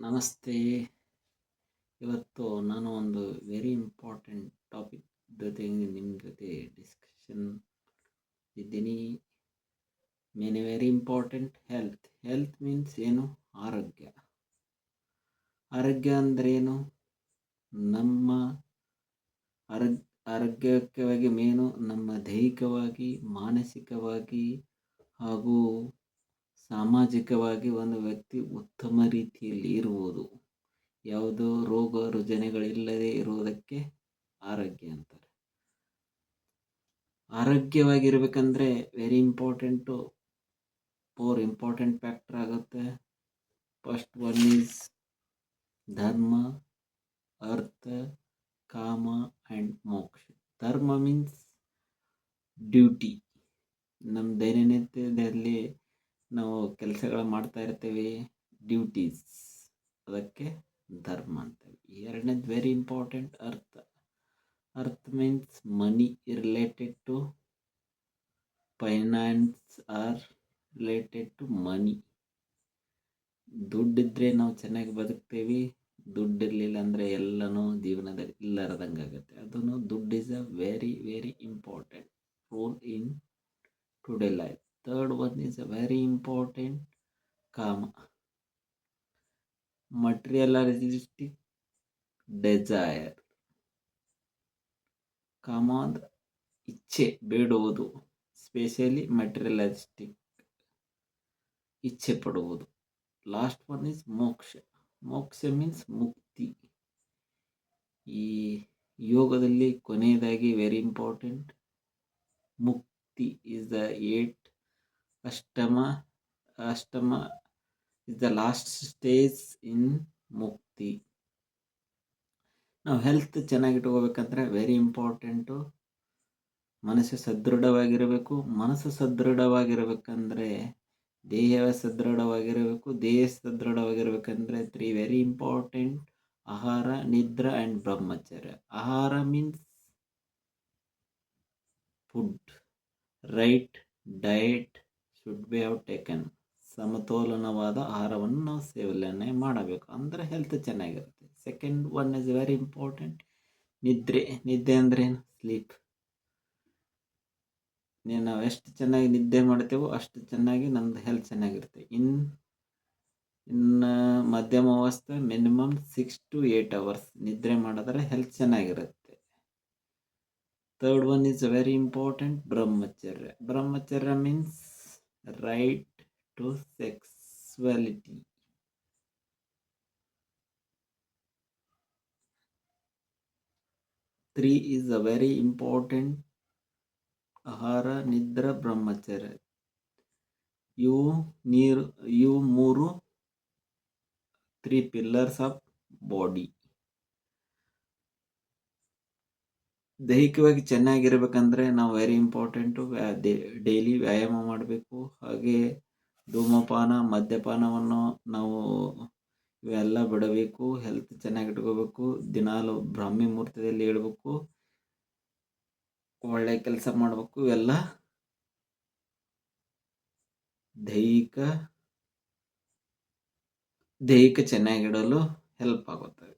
ನಮಸ್ತೆ. ಇವತ್ತು ನಾನು ಒಂದು ವೆರಿ ಇಂಪಾರ್ಟೆಂಟ್ ಟಾಪಿಕ್ ಜೊತೆ ನಿಮ್ಮ ಜೊತೆ ಡಿಸ್ಕಷನ್ ಇದ್ದೀನಿ. Main very important health health means ಏನು? ಆರೋಗ್ಯ. ಆರೋಗ್ಯ ಅಂದ್ರೇನು? ನಮ್ಮ ಆರೋಗ್ಯ ಆರೋಗ್ಯಕವಾಗಿ ಮೇನು ನಮ್ಮ ದೈಹಿಕವಾಗಿ, ಮಾನಸಿಕವಾಗಿ ಹಾಗೂ ಸಾಮಾಜಿಕವಾಗಿ ಒಂದು ವ್ಯಕ್ತಿ ಉತ್ತಮ ರೀತಿಯಲ್ಲಿ ಇರುವುದು. ಯಾವುದೋ ರೋಗ ರುಜಿನಗಳಿಲ್ಲದೆ ಇರುವುದಕ್ಕೆ ಆರೋಗ್ಯ ಅಂತಾರೆ. ಆರೋಗ್ಯವಾಗಿರ್ಬೇಕಂದ್ರೆ very important four important factor ಆಗುತ್ತೆ. First one is dharma, artha, kama and ಮೋಕ್ಷ. ಧರ್ಮ ಮೀನ್ಸ್ ಡ್ಯೂಟಿ ನಮ್ಮ ದೈನಂದಿನದಲ್ಲಿ ನಾವು ಕೆಲಸಗಳು ಮಾಡ್ತಾ ಇರ್ತೀವಿ. ಡ್ಯೂಟೀಸ್. ಅದಕ್ಕೆ ಧರ್ಮ ಅಂತೇವೆ ಎರಡನೇದು very important artha. Artha means money related to finance or related to money ದುಡ್ಡಿದ್ರೆ ನಾವು ಚೆನ್ನಾಗಿ ಬದುಕ್ತೇವೆ. ದುಡ್ಡು ಇರಲಿಲ್ಲ ಅಂದರೆ ಎಲ್ಲನೂ ಜೀವನದಲ್ಲಿ ಇಲ್ಲರದಂಗೆ ಆಗುತ್ತೆ. ಅದನ್ನು duddu is a very very important role in today life third one is a very important ಕಾಮ materialistic desire. ಕಾಮ ಅಂದ್ರೆ ಇಚ್ಛೆ ಬೇಡುವುದು. ಸ್ಪೆಷಲಿ ಮೆಟೀರಿಯಲಿಸ್ಟಿಕ್ ಇಚ್ಛೆ ಪಡುವುದು. ಲಾಸ್ಟ್ ಒನ್ ಈಸ್ ಮೋಕ್ಷ. ಮೋಕ್ಷ ಮೀನ್ಸ್ ಮುಕ್ತಿ. ಈ ಯೋಗದಲ್ಲಿ ಕೊನೆಯದಾಗಿ very important mukti is the eight ashtama ashtama is the last stage in mukti ನಾವು ಹೆಲ್ತ್ ಚೆನ್ನಾಗಿಟ್ಕೋಬೇಕಂದ್ರೆ ವೆರಿ ಇಂಪಾರ್ಟೆಂಟು ಮನಸ್ಸು ಸದೃಢವಾಗಿರಬೇಕು. ಮನಸ್ಸು ಸದೃಢವಾಗಿರಬೇಕಂದ್ರೆ ದೇಹ ಸದೃಢವಾಗಿರಬೇಕು. ದೇಹ ಸದೃಢವಾಗಿರಬೇಕಂದ್ರೆ ತ್ರೀ ವೆರಿ ಇಂಪಾರ್ಟೆಂಟ್ ಆಹಾರ, nidra and brahmacharya. Ahara means food right diet should be have taken ಸಮತೋಲನವಾದ ಆಹಾರವನ್ನು ನಾವು ಸೇವನೆ ಮಾಡಬೇಕು. ಅಂದರೆ ಹೆಲ್ತ್ ಚೆನ್ನಾಗಿರುತ್ತೆ. Second one is very important nidre ನಿದ್ದೆ ಅಂದ್ರೆ ಏನು? ಸ್ಲೀಪ್ ನಾವು ಎಷ್ಟು ಚೆನ್ನಾಗಿ ನಿದ್ದೆ ಮಾಡ್ತೇವೋ ಅಷ್ಟು ಚೆನ್ನಾಗಿ ನಮ್ಮದು ಹೆಲ್ತ್ ಚೆನ್ನಾಗಿರುತ್ತೆ. ಇನ್ ಇನ್ನು ಮಧ್ಯಮ ಅವಸ್ಥೆ minimum six to eight hours ನಿದ್ರೆ ಮಾಡಿದ್ರೆ ಹೆಲ್ತ್ ಚೆನ್ನಾಗಿರುತ್ತೆ. Third one is very important brahmacharya. Brahmacharya means right to sexuality. Three is a very important ahara nidra brahmacharya. ನೀರು ಇವು ಮೂರು ತ್ರೀ ಪಿಲ್ಲರ್ಸ್ ಆಫ್ ಬಾಡಿ ದೈಹಿಕವಾಗಿ ಚೆನ್ನಾಗಿರ್ಬೇಕಂದ್ರೆ ನಾವು ವೆರಿ ಇಂಪಾರ್ಟೆಂಟು ಡೈಲಿ ವ್ಯಾಯಾಮ ಮಾಡಬೇಕು. ಹಾಗೆ ಧೂಮಪಾನ, ಮದ್ಯಪಾನವನ್ನು ನಾವು ಇವೆಲ್ಲ ಬಿಡಬೇಕು. ಹೆಲ್ತ್ ಚೆನ್ನಾಗಿ ಇಟ್ಕೋಬೇಕು. ದಿನಾಲು ಬ್ರಾಹ್ಮಿ ಮುಹೂರ್ತದಲ್ಲಿ ಏಳಬೇಕು ಒಳ್ಳೆ ಕೆಲಸ ಮಾಡಬೇಕು. ಇವೆಲ್ಲ ದೈಹಿಕ ದೈಹಿಕ ಚೆನ್ನಾಗಿಡಲು ಹೆಲ್ಪ್ ಆಗುತ್ತದೆ